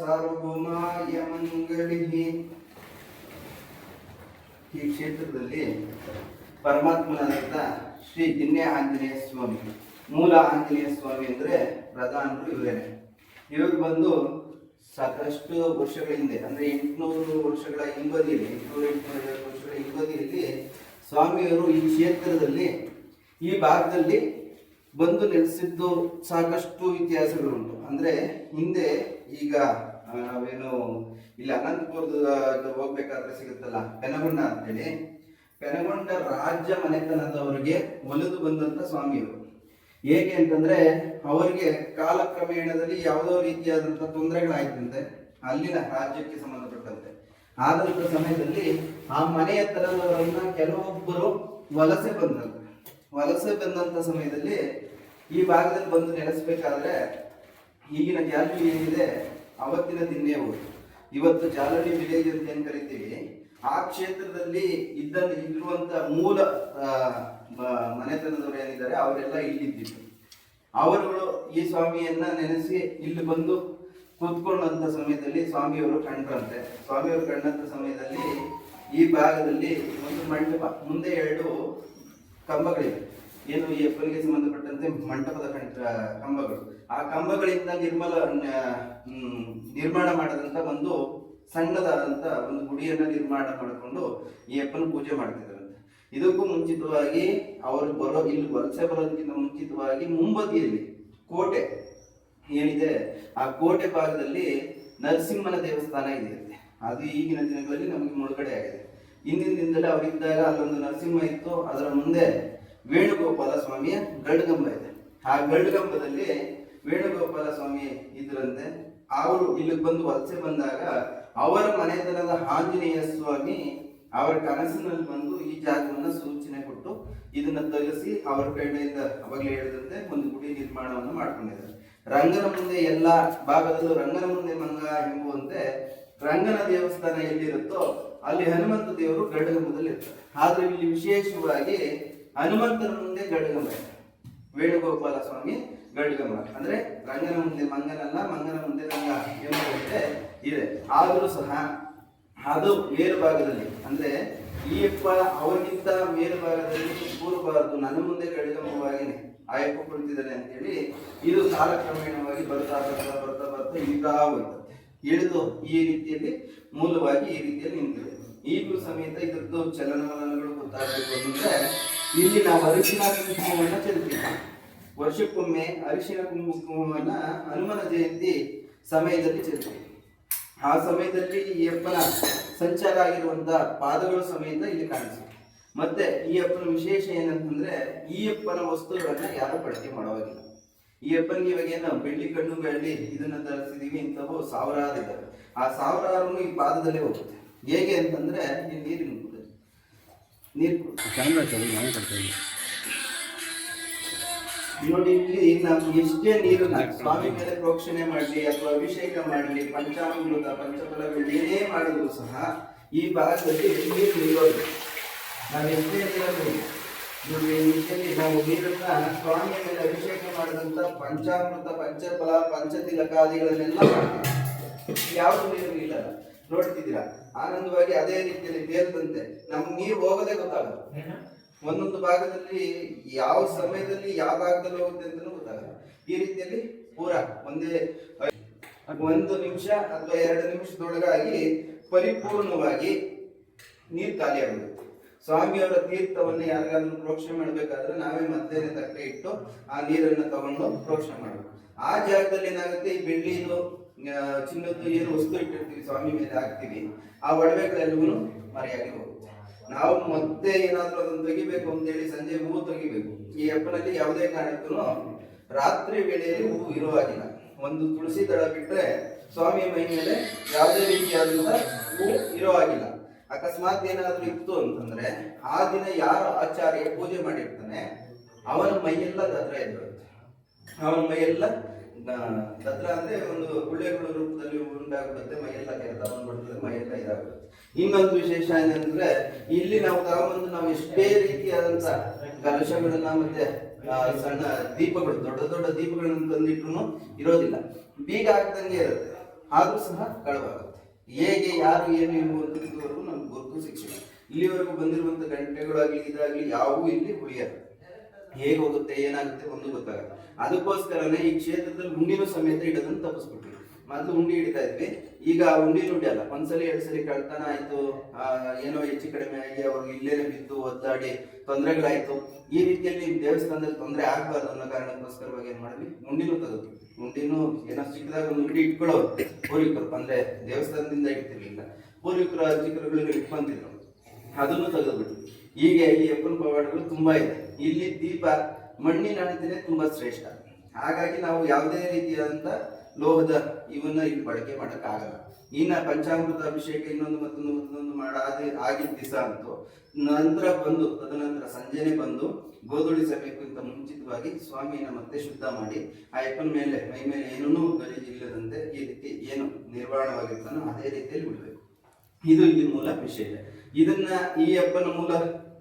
ಸಾರ್ವಭೌಮಾಯ ಮಂಗಳಿ ಈ ಕ್ಷೇತ್ರದಲ್ಲಿ ಪರಮಾತ್ಮನಾದಂಥ ಶ್ರೀ ಗಿನ್ನೆ ಆಂಜನೇಯ ಸ್ವಾಮಿ. ಮೂಲ ಆಂಜನೇಯ ಸ್ವಾಮಿ ಅಂದರೆ ಪ್ರಧಾನರು ಇವರೇ ಇವರು ಬಂದು ಸಾಕಷ್ಟು ವರ್ಷಗಳ ಹಿಂದೆ, ಅಂದರೆ ಎಂಟುನೂರು ವರ್ಷಗಳ ಹಿಂಬದಿಯಲ್ಲಿ, ಎಂಟುನೂರು ಎಂಟುನೂರೈವತ್ತು ವರ್ಷಗಳ ಹಿಂಬದಿಯಲ್ಲಿ ಸ್ವಾಮಿಯವರು ಈ ಕ್ಷೇತ್ರದಲ್ಲಿ, ಈ ಭಾಗದಲ್ಲಿ ಬಂದು ನೆಲೆಸಿದ್ದು ಸಾಕಷ್ಟು ಇತಿಹಾಸಗಳುಂಟು. ಅಂದರೆ ಹಿಂದೆ ಈಗ ನಾವೇನು ಇಲ್ಲಿ, ಅನಂತಪುರದ ಹೋಗ್ಬೇಕಾದ್ರೆ ಸಿಗುತ್ತಲ್ಲ, ಪೆನಗೊಂಡ ಅಂತೇಳಿ. ಪೆನಗೊಂಡ ರಾಜ್ಯ ಮನೆತನದವರಿಗೆ ಒಲಿದು ಬಂದಂತ ಸ್ವಾಮಿಯವರು. ಹೇಗೆ ಅಂತಂದ್ರೆ, ಅವರಿಗೆ ಕಾಲಕ್ರಮೇಣದಲ್ಲಿ ಯಾವುದೋ ರೀತಿಯಾದಂತಹ ತೊಂದರೆಗಳಾಯ್ತಂತೆ, ಅಲ್ಲಿನ ರಾಜ್ಯಕ್ಕೆ ಸಂಬಂಧಪಟ್ಟಂತೆ. ಆದಂತ ಸಮಯದಲ್ಲಿ ಆ ಮನೆಯ ತರದವರನ್ನ ಕೆಲವೊಬ್ಬರು ವಲಸೆ ಬಂದಂತೆ ವಲಸೆ ಬಂದಂತ ಸಮಯದಲ್ಲಿ ಈ ಭಾಗದಲ್ಲಿ ಬಂದು ನೆಲೆಸಬೇಕಾದ್ರೆ, ಈಗಿನ ಜಾತಿ ಏನಿದೆ ಅವತ್ತಿನ ದಿನೇ ಹೋಗಿ ಇವತ್ತು ಜಾಲನಿ ವಿಲೇಜ್ ಅಂತ ಏನ್ ಕರಿತೀವಿ, ಆ ಕ್ಷೇತ್ರದಲ್ಲಿ ಇದ್ದ ಇರುವಂತ ಮೂಲ ಮನೆತನದವರು ಏನಿದ್ದಾರೆ, ಅವರೆಲ್ಲ ಇಲ್ಲಿದ್ದಿದ್ದು ಅವರುಗಳು ಈ ಸ್ವಾಮಿಯನ್ನ ನೆನೆಸಿ ಇಲ್ಲಿ ಬಂದು ಕೂತ್ಕೊಂಡಂತ ಸಮಯದಲ್ಲಿ ಸ್ವಾಮಿಯವರು ಕಂಡ್ರಂತೆ. ಸ್ವಾಮಿಯವರು ಕಂಡಂತ ಸಮಯದಲ್ಲಿ ಈ ಭಾಗದಲ್ಲಿ ಒಂದು ಮಂಟಪ, ಮುಂದೆ ಎರಡು ಕಂಬಗಳಿವೆ. ಏನು ಈ ಅಪ್ಪನಿಗೆ ಸಂಬಂಧಪಟ್ಟಂತೆ ಮಂಟಪದ ಕಂಬಗಳು. ಆ ಕಂಬಗಳಿಂದ ನಿರ್ಮಲ ನಿರ್ಮಾಣ ಮಾಡದಂತ ಒಂದು ಸಣ್ಣದಾದಂತ ಒಂದು ಗುಡಿಯನ್ನ ನಿರ್ಮಾಣ ಮಾಡಿಕೊಂಡು ಈ ಅಪ್ಪನ ಪೂಜೆ ಮಾಡ್ತಿದ್ರಂತೆ ಇದಕ್ಕೂ ಮುಂಚಿತವಾಗಿ ಅವರು ಬರೋ, ಇಲ್ಲಿ ವಲಸೆ ಬರೋದಕ್ಕಿಂತ ಮುಂಚಿತವಾಗಿ ಮುಂಬದಿಯಲ್ಲಿ ಕೋಟೆ ಏನಿದೆ, ಆ ಕೋಟೆ ಭಾಗದಲ್ಲಿ ನರಸಿಂಹನ ದೇವಸ್ಥಾನ ಇದೆ. ಅದು ಈಗಿನ ದಿನಗಳಲ್ಲಿ ನಮಗೆ ಮುಳುಗಡೆ ಆಗಿದೆ. ಹಿಂದಿನ ದಿನದಲ್ಲಿ ಅವರಿದ್ದಾಗ ಅಲ್ಲೊಂದು ನರಸಿಂಹ ಇತ್ತು. ಅದರ ಮುಂದೆ ವೇಣುಗೋಪಾಲ ಸ್ವಾಮಿಯ ಗಡ್ಗಂಬ ಇದೆ. ಆ ಗಡ್ಗಂಬದಲ್ಲಿ ವೇಣುಗೋಪಾಲ ಸ್ವಾಮಿ ಇದ್ರಂತೆ. ಅವರು ಇಲ್ಲಿಗೆ ಬಂದು ವಲಸೆ ಬಂದಾಗ ಅವರ ಮನೆತನದ ಆಂಜನೇಯ ಸ್ವಾಮಿ ಅವರ ಕನಸಿನಲ್ಲಿ ಬಂದು ಈ ಜಾಗವನ್ನ ಸೂಚನೆ ಕೊಟ್ಟು ಇದನ್ನ ತಗಸಿ ಅವರ ಕಡೆಯಿಂದ ಅವಾಗಲೇ ಹೇಳಿದಂತೆ ಒಂದು ಗುಡಿ ನಿರ್ಮಾಣವನ್ನು ಮಾಡ್ಕೊಂಡಿದ್ದಾರೆ. ರಂಗನ ಮುಂದೆ ಎಲ್ಲ ಭಾಗದಲ್ಲೂ ರಂಗನ ಮುಂದೆ ಮಂಗ ಎಂಬುವಂತೆ ರಂಗನ ದೇವಸ್ಥಾನ ಎಲ್ಲಿರುತ್ತೋ ಅಲ್ಲಿ ಹನುಮಂತ ದೇವರು ಗಡ್ಡಗಂಬದಲ್ಲಿ ಇರ್ತಾರೆ. ಆದ್ರೆ ಇಲ್ಲಿ ವಿಶೇಷವಾಗಿ ಹನುಮಂತನ ಮುಂದೆ ಗಡ್ಡಗಂಬ ವೇಣುಗೋಪಾಲ ಸ್ವಾಮಿ ಗಡ್ಗಮ ಅಂದ್ರೆ ರಂಗನ ಮುಂದೆ ಮಂಗನಲ್ಲ ಮಂಗನ ಮುಂದೆ ರಂಗ ಎಂಬುವಂತೆ ಇದೆ. ಆದರೂ ಸಹ ಅದು ಮೇಲ್ಭಾಗದಲ್ಲಿ, ಅಂದ್ರೆ ಈ ಅಪ್ಪ ಅವರಿಗಿಂತ ಮೇಲ್ಭಾಗದಲ್ಲಿ ಕೂರಬಾರದು, ನನ್ನ ಮುಂದೆ ಗಡಿಗಂಬವಾಗಿನೇ ಆಯಪ್ಪ ಕುಳಿತಿದ್ದಾನೆ ಅಂತೇಳಿ ಇದು ಕಾಲಕ್ರಮೇಣವಾಗಿ ಬರ್ತಾ ಬರ್ತಾ ಬರ್ತಾ ಬರ್ತಾ ಇಳಿತಾ ಹೋಯ್ತು. ಇಳಿದು ಈ ರೀತಿಯಲ್ಲಿ ಮೂಲವಾಗಿ ಈ ರೀತಿಯಲ್ಲಿ ನಿಂತಿದೆ. ಈಗಲೂ ಸಮೇತ ಇದರದ್ದು ಚಲನವಲನಗಳು ಗೊತ್ತಾಗಬೇಕು ಅಂದ್ರೆ ಇಲ್ಲಿ ನಾವು ಅರಿಶಿನ ಕುಂಕುಮವನ್ನ ಚೆಲ್ತೀವಿ ವರ್ಷಕ್ಕೊಮ್ಮೆ ಅರಿಶಿನ ಕುಂಕುಮವನ್ನ ಹನುಮನ ಜಯಂತಿ ಸಮಯದಲ್ಲಿ ಚೆಲ್ತೀವಿ ಆ ಸಮಯದಲ್ಲಿ ಈ ಅಪ್ಪನ ಸಂಚಾರ ಆಗಿರುವಂತಹ ಪಾದಗಳು ಸಮೇತ ಇಲ್ಲಿ ಕಾಣಿಸುತ್ತೆ. ಮತ್ತೆ ಈ ಅಪ್ಪನ ವಿಶೇಷ ಏನಂತಂದ್ರೆ ಈ ಅಪ್ಪನ ವಸ್ತುಗಳನ್ನ ಯಾರು ಬಳಕೆ ಮಾಡೋವಾಗಿಲ್ಲ ಈ ಅಪ್ಪನಿಗೆ ಇವಾಗ ಏನು, ಬೆಳ್ಳಿ ಕಣ್ಣು ಬೆಳ್ಳಿ ಇದನ್ನ ಧರಿಸಿದೀವಿ ಇಂಥವು ಸಾವಿರಾರು ಇದ್ದಾವೆ. ಆ ಸಾವಿರಾರು ಈ ಪಾದದಲ್ಲೇ ಹೋಗುತ್ತೆ. ಹೇಗೆ ಅಂತಂದ್ರೆ, ಇಲ್ಲಿ ನೀರಿನ. ನೀರು. ಕ್ಯಾಮ್ರಾ ಚಳಿ ನಾನು ನೋಡಿ, ಇಲ್ಲಿ ನಾವು ಎಷ್ಟೇ ನೀರನ್ನ ಸ್ವಾಮಿ ಮೇಲೆ ಪ್ರೋಕ್ಷಣೆ ಮಾಡಲಿ ಅಥವಾ ಅಭಿಷೇಕ ಮಾಡಲಿ, ಪಂಚಾಮೃತ, ಪಂಚಫಲಗಳು ಏನೇ ಮಾಡಿದ್ರು ಸಹ ಈ ಭಾಗದಲ್ಲಿ ನೀರು ನಿಲ್ಲೋದು ನಾವು ಎಷ್ಟೇ ನೀರನ್ನು ನೋಡಿ ನಾವು ನೀರನ್ನ ಸ್ವಾಮಿ ಮೇಲೆ ಅಭಿಷೇಕ ಮಾಡಿದಂತ ಪಂಚಾಮೃತ, ಪಂಚಫಲ ಪಂಚತಿಲಕಾದಿಗಳನ್ನೆಲ್ಲ ಮಾಡ್ತೀವಿ. ಯಾವುದು ನೀರು ನಿಲ್ಲಲ್ಲ ನೋಡ್ತಿದ್ದೀರಾ? ಆನಂದವಾಗಿ ಅದೇ ರೀತಿಯಲ್ಲಿ ತೇಲ್ದಂತೆ ನಮ್ಗೆ ನೀರು ಹೋಗೋದೇ ಗೊತ್ತಾಗಲ್ಲ. ಒಂದೊಂದು ಭಾಗದಲ್ಲಿ ಯಾವ ಸಮಯದಲ್ಲಿ ಯಾವ ಭಾಗದಲ್ಲಿ ಹೋಗುತ್ತೆ ಅಂತಲೂ ಗೊತ್ತಾಗಲ್ಲ. ಈ ರೀತಿಯಲ್ಲಿ ಪೂರ ಒಂದೇ ಒಂದು ನಿಮಿಷ ಅಥವಾ ಎರಡು ನಿಮಿಷದೊಳಗಾಗಿ ಪರಿಪೂರ್ಣವಾಗಿ ನೀರು ಖಾಲಿಯಾಗುತ್ತೆ ಸ್ವಾಮಿಯವರ ತೀರ್ಥವನ್ನು ಯಾರಿಗಾದ್ರೂ ಪ್ರೋಕ್ಷಣೆ ಮಾಡಬೇಕಾದ್ರೆ ನಾವೇ ಮಧ್ಯಾಹ್ನ ತಟ್ಟೆ ಇಟ್ಟು ಆ ನೀರನ್ನು ತಗೊಂಡು ಪ್ರೋಕ್ಷಣೆ ಮಾಡಬೇಕು. ಆ ಜಾಗದಲ್ಲಿ ಏನಾಗುತ್ತೆ? ಈ ಬೆಳ್ಳಿದು ಚಿನ್ನದ್ದು ಏನು ವಸ್ತು ಇಟ್ಟಿರ್ತೀವಿ, ಸ್ವಾಮಿ ಮೇಲೆ ಹಾಕ್ತೀವಿ, ಆ ಒಡವೆಗಳೆಲ್ಲವೂ ಮರೆಯಾಗಿ ಹೋಗುತ್ತೆ. ನಾವು ಮತ್ತೆ ಏನಾದರೂ ಅದನ್ನು ತೆಗಿಬೇಕು ಅಂತೇಳಿ ಸಂಜೆ ಹೂವು ತೆಗಿಬೇಕು. ಈ ಅಪ್ಪನಲ್ಲಿ ಯಾವುದೇ ಕಾರಣಕ್ಕೂ ರಾತ್ರಿ ವೇಳೆಯಲ್ಲಿ ಹೂವು ಇರುವಾಗಿಲ್ಲ. ಒಂದು ತುಳಸಿ ದಳ ಬಿಟ್ಟರೆ ಸ್ವಾಮಿ ಮೈ ಮೇಲೆ ಯಾವುದೇ ರೀತಿಯಾದಂತ ಹೂವು ಇರುವಾಗಿಲ್ಲ. ಅಕಸ್ಮಾತ್ ಏನಾದರೂ ಇತ್ತು ಅಂತಂದ್ರೆ ಆ ದಿನ ಯಾರು ಆಚಾರ್ಯ ಪೂಜೆ ಮಾಡಿರ್ತಾನೆ, ಅವನ ಮೈಯೆಲ್ಲ ದದ್ರ ಎದ್ದಿರುತ್ತೆ ಅವನ ಮೈಯೆಲ್ಲ ಆ, ದದ್ರ ಅಂದ್ರೆ ಒಂದು ಗುಳ್ಳೆಗಳ ರೂಪದಲ್ಲಿ ಉಂಟಾಗುತ್ತೆ ಮೈಯೆಲ್ಲ ಕೆರೆತ ಬಂದ್ಬಿಡ್ತದೆ ಮೈಯೆಲ್ಲ ಇದಾಗುತ್ತೆ ಇನ್ನೊಂದು ವಿಶೇಷ ಏನಂದ್ರೆ ಇಲ್ಲಿ ನಾವು ತಗೊಂಬಂದು ನಾವು ಎಷ್ಟೇ ರೀತಿಯಾದಂತ ಕಲಶಗಳನ್ನ ಮತ್ತೆ ಸಣ್ಣ ದೀಪಗಳು ದೊಡ್ಡ ದೊಡ್ಡ ದೀಪಗಳನ್ನು ತಂದಿಟ್ರು ಇರೋದಿಲ್ಲ. ಬೀಗ ಹಾಕ್ದಂಗೆ ಇರುತ್ತೆ ಆದ್ರೂ ಸಹ ಕಳವಾಗುತ್ತೆ. ಹೇಗೆ ಯಾರು ಏನು ಎಂಬುವಂಥದ್ದುವರೆಗೂ ನಮ್ಗೆ ಗುರುತು ಶಿಕ್ಷಣ ಇಲ್ಲಿವರೆಗೂ ಬಂದಿರುವಂತ ಗಂಟೆಗಳಾಗ್ಲಿ ಇದಾಗ್ಲಿ ಯಾವುವು ಇಲ್ಲಿ ಉಳಿಯಲ್ಲ. ಹೇಗೆ ಹೋಗುತ್ತೆ, ಏನಾಗುತ್ತೆ ಒಂದು ಗೊತ್ತಾಗಲ್ಲ. ಅದಕ್ಕೋಸ್ಕರನೇ ಈ ಕ್ಷೇತ್ರದಲ್ಲಿ ಉಂಡಿನೂ ಸಮೇತ ಇಡೋದನ್ನು ತಪ್ಪಿಸ್ಬಿಟ್ವಿ ಮೊದಲು ಉಂಡಿ ಹಿಡಿತಾ ಇದ್ವಿ, ಈಗ ಆ ಉಂಡಿ ನುಡಿಯಲ್ಲ ಒಂದ್ಸಲಿ, ಎರಡು ಸಲ ಕಳ್ತನ ಆಯ್ತು ಏನೋ ಹೆಚ್ಚು ಕಡಿಮೆ ಆಗಿ ಅವ್ರಿಗೆ ಇಲ್ಲೇನೆ ಬಿದ್ದು ಒದ್ದಾಡಿ ತೊಂದರೆಗಳಾಯ್ತು. ಈ ರೀತಿಯಲ್ಲಿ ದೇವಸ್ಥಾನದಲ್ಲಿ ತೊಂದರೆ ಆಗ್ಬಾರ್ದು ಅನ್ನೋ ಕಾರಣಕ್ಕೋಸ್ಕರವಾಗಿ ಏನ್ ಮಾಡಿದ್ವಿ? ಉಂಡಿನೂ ತೆಗೆದ್ವಿ. ಉಂಡಿನೂ ಏನೋ ಚಿಕ್ಕದಾಗ ಒಂದು ಉಂಡಿ ಇಟ್ಕೊಳ್ಳೋರು. ಪೂರ್ವಿಕರು, ಅಂದ್ರೆ ದೇವಸ್ಥಾನದಿಂದ ಇಡ್ತಿರ್ಲಿಲ್ಲ ಪೂರ್ವಿಕರು ಅರ್ಚಕರುಗಳು ಇಟ್ಕೊಂತಿದ್ರು ಅದನ್ನು ತೆಗೆದ್ಬಿಟ್ವಿ. ಹೀಗೆ ಈ ಅಪ್ಪನ ಪವಾಡಗಳು ತುಂಬಾ ಇದೆ. ಇಲ್ಲಿ ದೀಪ ಮಣ್ಣಿನ ಹಣತೆನೆ ತುಂಬಾ ಶ್ರೇಷ್ಠ. ಹಾಗಾಗಿ ನಾವು ಯಾವುದೇ ರೀತಿಯಾದಂತ ಲೋಹದ ಇವನ್ನ ಇಲ್ಲಿ ಬಳಕೆ ಮಾಡೋಕ್ಕಾಗಲ್ಲ. ಇನ್ನ ಪಂಚಾಮೃತ ಅಭಿಷೇಕ ಇನ್ನೊಂದು ಮತ್ತೊಂದು ಮತ್ತೊಂದು ಮಾಡಾದ ಆಗಿದ್ದ ದಿವಸ ಅಂತೂ ನಂತರ ಬಂದು, ತದನಂತರ ಸಂಜೆನೆ ಬಂದು ಗೋದುಳಿಸಬೇಕು ಅಂತ ಮುಂಚಿತವಾಗಿ ಸ್ವಾಮಿಯನ್ನ ಮತ್ತೆ ಶುದ್ಧ ಮಾಡಿ ಆ ಯಪ್ಪನ ಮೇಲೆ, ಮೈ ಮೇಲೆ ಏನೂ ಗಲೀಜಿಲ್ಲದಂತೆ ಈ ರೀತಿ ಏನು ನಿರ್ವಹಣವಾಗಿರ್ತಾನೋ ಅದೇ ರೀತಿಯಲ್ಲಿ ಬಿಡಬೇಕು. ಇದು ಇಲ್ಲಿ ಮೂಲ ವಿಷಯ ಇದನ್ನ ಈ ಅಪ್ಪನ ಮೂಲ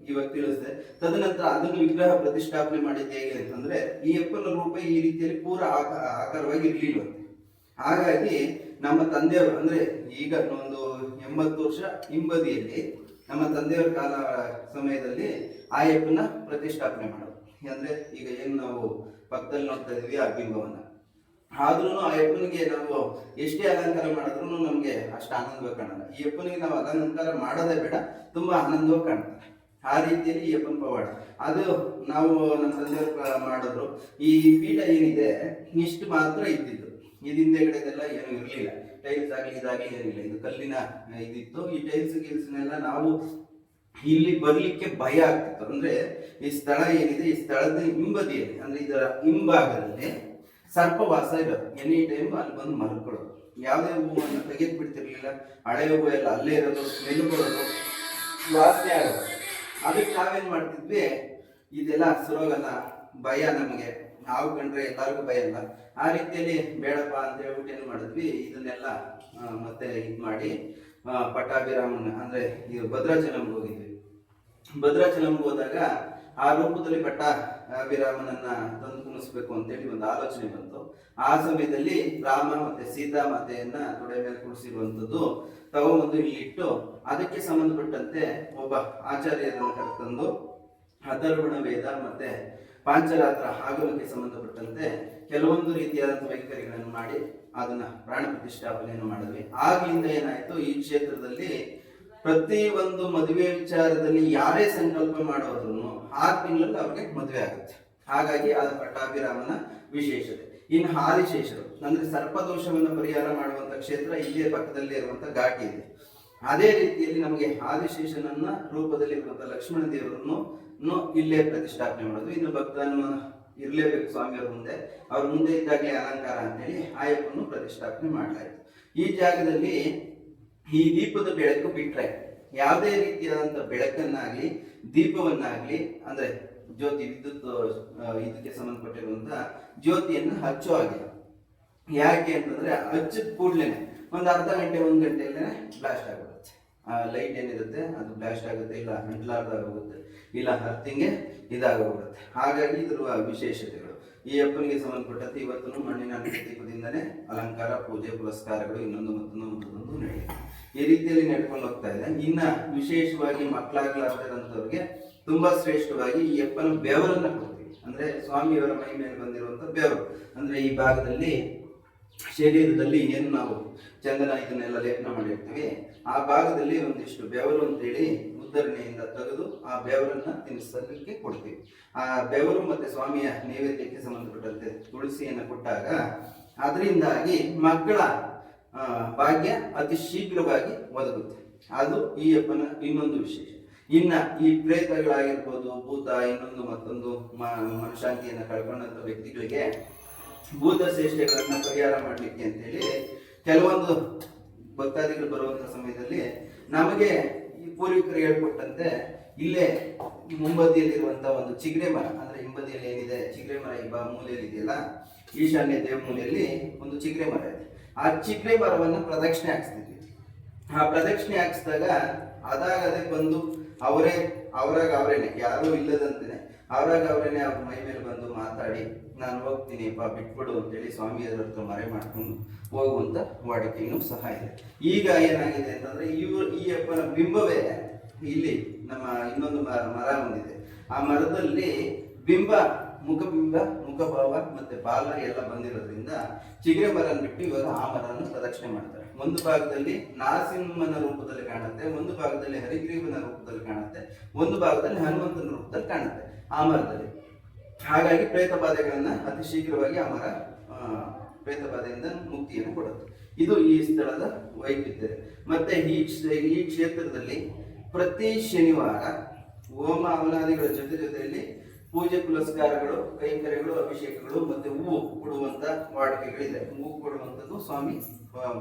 ಇವಾಗ ತಿಳಿಸಿದೆ. ತದನಂತರ ಅದನ್ನು ವಿಗ್ರಹ ಪ್ರತಿಷ್ಠಾಪನೆ ಮಾಡಿದ್ದು ಹೇಗೆ ಅಂತಂದ್ರೆ ಈ ಅಪ್ಪನ ರೂಪ ಈ ರೀತಿಯಲ್ಲಿ ಪೂರ ಆಕ- ಆಕಾರವಾಗಿ ಇರ್ಲಿಲ್ವಂತೆ ಹಾಗಾಗಿ ನಮ್ಮ ತಂದೆಯವರು, ಅಂದ್ರೆ ಈಗ ಒಂದು ಎಂಬತ್ತು ವರ್ಷ ಹಿಂಬದಿಯಲ್ಲಿ ನಮ್ಮ ತಂದೆಯವರ ಕಾಲ ಸಮಯದಲ್ಲಿ ಆ ಯಪ್ಪನ ಪ್ರತಿಷ್ಠಾಪನೆ ಮಾಡೋದು. ಅಂದ್ರೆ ಈಗ ಏನು ನಾವು ಪಕ್ಕದಲ್ಲಿ ನೋಡ್ತಾ ಇದೀವಿ ಆ ಬಿಂಬವನ್ನ. ಆದ್ರೂ ಆ ಯಪ್ಪನಿಗೆ ನಾವು ಎಷ್ಟೇ ಅಲಂಕಾರ ಮಾಡಿದ್ರು ನಮ್ಗೆ ಅಷ್ಟು ಆನಂದವಾಗಿ ಕಾಣಲ್ಲ. ಈ ಯಪ್ಪನಿಗೆ ನಾವು ಅಲಂಕಾರ ಮಾಡೋದೇ ಬೇಡ, ತುಂಬಾ ಆನಂದವಾಗಿ ಕಾಣ್ತಾರೆ ಆ ರೀತಿಯಲ್ಲಿ ಅಪ್ಪನ ಪವಾಡ ಅದು ನಾವು ನಮ್ಮ ತಂದೆಯವರು ಮಾಡಿದ್ರು. ಈ ಪೀಠ ಏನಿದೆ, ಇಷ್ಟು ಮಾತ್ರ ಇದ್ದಿದ್ದು. ಇದಿಂದೆಗಡೆದೆಲ್ಲ ಏನು ಇರಲಿಲ್ಲ. ಟೈಲ್ಸ್ ಆಗಲಿ, ಇದಾಗಲಿ ಏನಿಲ್ಲ ಇದು ಕಲ್ಲಿನ ಇದಿತ್ತು. ಈ ಟೈಲ್ಸ್ ಗಿಲ್ಸ್ನೆಲ್ಲ ನಾವು ಇಲ್ಲಿ ಬರ್ಲಿಕ್ಕೆ ಭಯ ಆಗ್ತಿತ್ತು. ಅಂದ್ರೆ ಈ ಸ್ಥಳ ಏನಿದೆ, ಈ ಸ್ಥಳದ ಹಿಂಬದಿಯಲ್ಲಿ ಅಂದ್ರೆ ಇದರ ಹಿಂಭಾಗದಲ್ಲಿ ಸರ್ಪವಾಸ ಇರೋದು. ಎನಿ ಟೈಮ್ ಅಲ್ಲಿ ಬಂದು ಮಲ್ಕೊಳ್ಳೋದು. ಯಾವುದೇ ಹೂವನ್ನು ತೆಗೆದು ಬಿಡ್ತಿರ್ಲಿಲ್ಲ ಹಳೆ ಹೂವು ಎಲ್ಲ ಅಲ್ಲೇ ಇರೋದು ಸ್ಮೆಲ್ ವಾಸನೆ ಆಗೋದು. ಅದಕ್ಕೆ ನಾವೇನ್ ಮಾಡ್ತಿದ್ವಿ? ಇದೆಲ್ಲ ಸುರೋಗಲ್ಲ ಭಯ ನಮಗೆ. ನಾವು ಕಂಡ್ರೆ ಎಲ್ಲರಿಗೂ ಭಯ ಅಲ್ಲ ಆ ರೀತಿಯಲ್ಲಿ ಬೇಡಪ್ಪ ಅಂತ ಹೇಳ್ಬಿಟ್ಟು ಏನ್ ಮಾಡಿದ್ವಿ? ಇದನ್ನೆಲ್ಲ ಮತ್ತೆ ಇದು ಮಾಡಿ ಪಟ್ಟಾಭಿರಾಮನ್, ಅಂದ್ರೆ ಭದ್ರಾಚಲಂಗೆ ಹೋಗಿದ್ವಿ. ಭದ್ರಾಚಲಂಗೆ ಹೋದಾಗ ಆ ರೂಪದಲ್ಲಿ ಪಟ್ಟ ಅಭಿರಾಮನನ್ನ ತಂದು ಕುಣಿಸ್ಬೇಕು ಅಂತೇಳಿ ಒಂದು ಆಲೋಚನೆ ಬಂತು. ಆ ಸಮಯದಲ್ಲಿ ರಾಮ ಮತ್ತೆ ಸೀತಾ ಮಾತೆಯನ್ನ ತೊಡೆ ಮೇಲೆ ಕುಡಿಸಿರುವಂತದ್ದು ತಗೊಂಬಂದು ಇಲ್ಲಿ ಇಟ್ಟು ಅದಕ್ಕೆ ಸಂಬಂಧಪಟ್ಟಂತೆ ಒಬ್ಬ ಆಚಾರ್ಯರನ್ನು ಕರೆತಂದು ಅಥರ್ವಣ ವೇದ ಮತ್ತೆ ಪಾಂಚರಾತ್ರ ಆಗಮಕ್ಕೆ ಸಂಬಂಧಪಟ್ಟಂತೆ ಕೆಲವೊಂದು ರೀತಿಯಾದಂಥ ವೈಖರಿಗಳನ್ನು ಮಾಡಿ ಅದನ್ನ ಪ್ರಾಣ ಪ್ರತಿಷ್ಠಾಪನೆಯನ್ನು ಮಾಡಿದ್ವಿ. ಆಗಿಂದ ಏನಾಯ್ತು? ಈ ಕ್ಷೇತ್ರದಲ್ಲಿ ಪ್ರತಿ ಒಂದು ಮದುವೆ ವಿಚಾರದಲ್ಲಿ ಯಾರೇ ಸಂಕಲ್ಪ ಮಾಡೋದನ್ನು ಆರು ತಿಂಗಳಲ್ಲಿ ಅವ್ರಿಗೆ ಮದುವೆ ಆಗುತ್ತೆ. ಹಾಗಾಗಿ ಅದು ಪಟ್ಟಾಭಿರಾಮನ ವಿಶೇಷತೆ. ಇನ್ನು ಹಾಲಿಶೇಷರು ಅಂದ್ರೆ ಸರ್ಪದೋಷವನ್ನು ಪರಿಹಾರ ಮಾಡುವಂತ ಕ್ಷೇತ್ರ ಇಲ್ಲೇ ಪಕ್ಕದಲ್ಲಿ ಇರುವಂತ ಘಾಟಿ ಇದೆ. ಅದೇ ರೀತಿಯಲ್ಲಿ ನಮಗೆ ಆದಿಶೇಷನನ್ನ ರೂಪದಲ್ಲಿ ಇರುವಂತ ಲಕ್ಷ್ಮಣ ದೇವರನ್ನು ಇಲ್ಲೇ ಪ್ರತಿಷ್ಠಾಪನೆ ಮಾಡೋದು. ಇನ್ನು ಭಕ್ತನು ಇರಲೇಬೇಕು ಸ್ವಾಮಿಯವ್ರ ಮುಂದೆ. ಅವ್ರ ಮುಂದೆ ಇದ್ದಾಗಲೇ ಅಲಂಕಾರ ಅಂತೇಳಿ ಆಯಪ್ಪನ್ನು ಪ್ರತಿಷ್ಠಾಪನೆ ಮಾಡಲಾಯಿತು. ಈ ಜಾಗದಲ್ಲಿ ಈ ದೀಪದ ಬೆಳಕು ಬಿಟ್ರೆ ಯಾವುದೇ ರೀತಿಯಾದಂತ ಬೆಳಕನ್ನಾಗಲಿ, ದೀಪವನ್ನಾಗಲಿ, ಅಂದ್ರೆ ಜ್ಯೋತಿ ವಿದ್ಯುತ್ ಇದಕ್ಕೆ ಸಂಬಂಧಪಟ್ಟಿರುವಂತ ಜ್ಯೋತಿಯನ್ನು ಹಚ್ಚೋ ಆಗಿದೆ ಯಾಕೆ ಅಂತಂದ್ರೆ ಹಚ್ಚಿದ ಕೂಡಲೇ ಒಂದು ಅರ್ಧ ಗಂಟೆ, ಒಂದು ಗಂಟೆಯಲ್ಲೇ ಬ್ಲಾಸ್ಟ್ ಆಗಿಬಿಡುತ್ತೆ ಆ ಲೈಟ್ ಏನಿರುತ್ತೆ, ಅದು ಬ್ಲಾಸ್ಟ್ ಆಗುತ್ತೆ, ಇಲ್ಲ ಹಂಟ್ಲಾರ್ದಾಗ ಹೋಗುತ್ತೆ ಇಲ್ಲ ಹರ್ತಿಂಗೆ ಇದಾಗೋಗ್ಬಿಡುತ್ತೆ ಹಾಗಾಗಿ ಇದ್ರ ವಿಶೇಷತೆಗಳು. ಈ ಅಪ್ಪನಿಗೆ ಸಂಬಂಧಪಟ್ಟಂತೆ ಇವತ್ತು ಮಣ್ಣಿನ ದೀಪದಿಂದನೇ ಅಲಂಕಾರ, ಪೂಜೆ, ಪುರಸ್ಕಾರಗಳು ಇನ್ನೊಂದು ಮತ್ತೊಂದು ನಡೆಯುತ್ತೆ. ಈ ರೀತಿಯಲ್ಲಿ ನಡ್ಕೊಂಡು ಹೋಗ್ತಾ ಇದೆ. ಇನ್ನ ವಿಶೇಷವಾಗಿ ಮಕ್ಕಳಾಗ್ಲಾರ್ದಿರೋಂಥವ್ರಿಗೆ ತುಂಬಾ ಶ್ರೇಷ್ಠವಾಗಿ ಈ ಅಪ್ಪನ ಬೆವರನ್ನ ಕೊಡ್ತೀವಿ. ಅಂದ್ರೆ ಸ್ವಾಮಿಯವರ ಮೈ ಮೇಲೆ ಬಂದಿರುವಂತ ಬೆವರು. ಅಂದ್ರೆ ಈ ಭಾಗದಲ್ಲಿ, ಶರೀರದಲ್ಲಿ ಏನು ನಾವು ಚಂದನ ಇದನ್ನೆಲ್ಲ ಲೇಪನ ಮಾಡಿರ್ತೀವಿ. ಆ ಭಾಗದಲ್ಲಿ ಒಂದಿಷ್ಟು ಬೆವರು ಅಂತೇಳಿ ಉದ್ಧರಣೆಯಿಂದ ತೆಗೆದು ಆ ಬೆವರನ್ನ ತಿನ್ನಿಸಲಿಕ್ಕೆ ಕೊಡ್ತೀವಿ. ಆ ಬೆವರು ಮತ್ತೆ ಸ್ವಾಮಿಯ ನೈವೇದ್ಯಕ್ಕೆ ಸಂಬಂಧಪಟ್ಟಂತೆ ತುಳಸಿಯನ್ನು ಕೊಟ್ಟಾಗ ಅದರಿಂದಾಗಿ ಮಕ್ಕಳ ಭಾಗ್ಯ ಅತಿ ಶೀಘ್ರವಾಗಿ ಒದಗುತ್ತೆ. ಅದು ಈ ಅಪ್ಪನ ಇನ್ನೊಂದು ವಿಶೇಷ. ಇನ್ನ ಈ ಪ್ರೇತಗಳಾಗಿರ್ಬೋದು, ಭೂತ, ಇನ್ನೊಂದು ಮತ್ತೊಂದು ಮನಃಶಾಂತಿಯನ್ನು ಕಳ್ಕೊಂಡಂತ ವ್ಯಕ್ತಿಗಳಿಗೆ ಭೂತ ಶ್ರೇಷ್ಠಗಳನ್ನ ಪರಿಹಾರ ಮಾಡಲಿಕ್ಕೆ ಅಂತೇಳಿ ಕೆಲವೊಂದು ಭಕ್ತಾದಿಗಳು ಬರುವಂತ ಸಮಯದಲ್ಲಿ ನಮಗೆ ಪೂರ್ವಿಕರು ಹೇಳ್ಕೊಟ್ಟಂತೆ, ಇಲ್ಲೇ ಮುಂಬದಿಯಲ್ಲಿರುವಂತ ಒಂದು ಚಿಗ್ರೆ ಮರ, ಅಂದ್ರೆ ಹಿಂಬದಿಯಲ್ಲಿ ಏನಿದೆ? ಚಿಗ್ರೆ ಮರ ಈ ಮೂಲೆಯಲ್ಲಿ ಇದೆಯಲ್ಲ? ಈಶಾನ್ಯ ದೇವ ಮೂಲೆಯಲ್ಲಿ ಒಂದು ಚಿಗ್ರೆ ಮರ ಇದೆ. ಆ ಚಿಗ್ರೆ ಮರವನ್ನು ಪ್ರದಕ್ಷಿಣೆ ಹಾಕ್ಸ್ತಿದ್ವಿ. ಆ ಪ್ರದಕ್ಷಿಣೆ ಹಾಕ್ಸಿದಾಗ ಅದಾಗದೆ ಬಂದು ಅವರೇ ಅವರಾಗ ಅವರೇನೆ, ಯಾರೂ ಇಲ್ಲದಂತೆನೆ ಆವಾಗ ಅವರೇನೆ ಅವ್ರ ಮೈ ಮೇಲೆ ಬಂದು ಮಾತಾಡಿ, ನಾನು ಹೋಗ್ತೀನಿ ಪಾ ಬಿಟ್ಬಿಡು ಅಂತೇಳಿ ಸ್ವಾಮಿ ಹತ್ರ ಮರೆ ಮಾಡ್ಕೊಂಡು ಹೋಗುವಂತ ವಾಡಿಕೆಯೂ ಸಹ ಇದೆ. ಈಗ ಏನಾಗಿದೆ ಅಂತಂದ್ರೆ, ಇವರು ಈ ಅಪ್ಪನ ಬಿಂಬವೇ ಇಲ್ಲಿ ನಮ್ಮ ಇನ್ನೊಂದು ಮರ ಒಂದಿದೆ. ಆ ಮರದಲ್ಲಿ ಬಿಂಬ, ಮುಖಬಿಂಬ, ಮುಖಭಾವ ಮತ್ತೆ ಬಾಲ ಎಲ್ಲ ಬಂದಿರೋದ್ರಿಂದ ಚಿಗರೆ ಮರ ಬಿಟ್ಟು ಇವಾಗ ಆ ಮರವನ್ನು ಪ್ರದಕ್ಷಿಣೆ ಮಾಡ್ತಾರೆ. ಒಂದು ಭಾಗದಲ್ಲಿ ನಾರಸಿಂಹನ ರೂಪದಲ್ಲಿ ಕಾಣುತ್ತೆ, ಒಂದು ಭಾಗದಲ್ಲಿ ಹರಿಗ್ರೀವನ ರೂಪದಲ್ಲಿ ಕಾಣುತ್ತೆ, ಒಂದು ಭಾಗದಲ್ಲಿ ಹನುಮಂತನ ರೂಪದಲ್ಲಿ ಕಾಣುತ್ತೆ ಆ ಮರದಲ್ಲಿ. ಹಾಗಾಗಿ ಪ್ರೇತ ಬಾಧೆಗಳನ್ನ ಅತಿ ಶೀಘ್ರವಾಗಿ ಆ ಮರ ಪ್ರೇತ ಬಾಧೆಯಿಂದ ಮುಕ್ತಿಯನ್ನು ಕೊಡುತ್ತೆ. ಇದು ಈ ಸ್ಥಳದ ವೈವಿಧ್ಯತೆ ಮತ್ತೆ ಈ ಈ ಕ್ಷೇತ್ರದಲ್ಲಿ ಪ್ರತಿ ಶನಿವಾರ ಹೋಮ ಅವನಾದಿಗಳ ಜೊತೆ ಜೊತೆಯಲ್ಲಿ ಪೂಜೆ ಪುರಸ್ಕಾರಗಳು, ಕೈಂಕರ್ಯಗಳು, ಅಭಿಷೇಕಗಳು, ಮತ್ತೆ ಹೂವು ಕೊಡುವಂತ ವಾಡಿಕೆಗಳಿದೆ. ಹೂವು ಕೊಡುವಂಥದ್ದು ಸ್ವಾಮಿ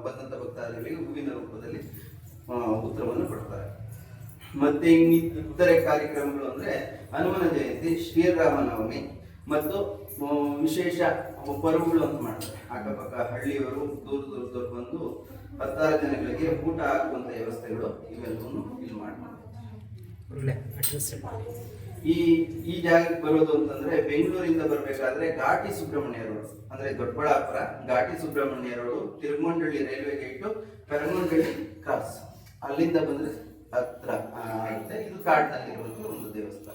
ಬಂದಂತ ಭಕ್ತಾದಿಗಳಿಗೆ ಹೂವಿನ ರೂಪದಲ್ಲಿ ಉತ್ತರವನ್ನು ಕೊಡ್ತಾರೆ. ಮತ್ತೆ ಇನ್ನಿತರೆ ಕಾರ್ಯಕ್ರಮಗಳು ಅಂದ್ರೆ ಹನುಮನ ಜಯಂತಿ ಶ್ರೀರಾಮನವಮಿ ಮತ್ತು ವಿಶೇಷ ಪರ್ವಗಳು ಅಂತ ಮಾಡ್ತಾರೆ. ಅಕ್ಕಪಕ್ಕ ಹಳ್ಳಿಯವರು ದೂರ ದೂರದವ್ರು ಬಂದು ಹತ್ತಾರು ಜನಗಳಿಗೆ ಊಟ ಹಾಕುವಂತ ವ್ಯವಸ್ಥೆಗಳು ಇವೆಲ್ಲವನ್ನು ಇಲ್ಲಿ ಮಾಡ್ತಾರೆ. ಈ ಈ ಜಾಗಕ್ಕೆ ಬರೋದು ಅಂತಂದ್ರೆ ಬೆಂಗಳೂರಿಂದ ಬರಬೇಕಾದ್ರೆ ಘಾಟಿ ಸುಬ್ರಹ್ಮಣ್ಯ ಅಂದ್ರೆ Doddaballapura Ghati Subramanya road Tirumandalli railway gate Karamandalli cross ಅಲ್ಲಿಂದ ಬಂದ್ರೆ ಹತ್ರ ಇದು ಕಾಡ್ನಲ್ಲಿರುವಂತಹ ಒಂದು ದೇವಸ್ಥಾನ.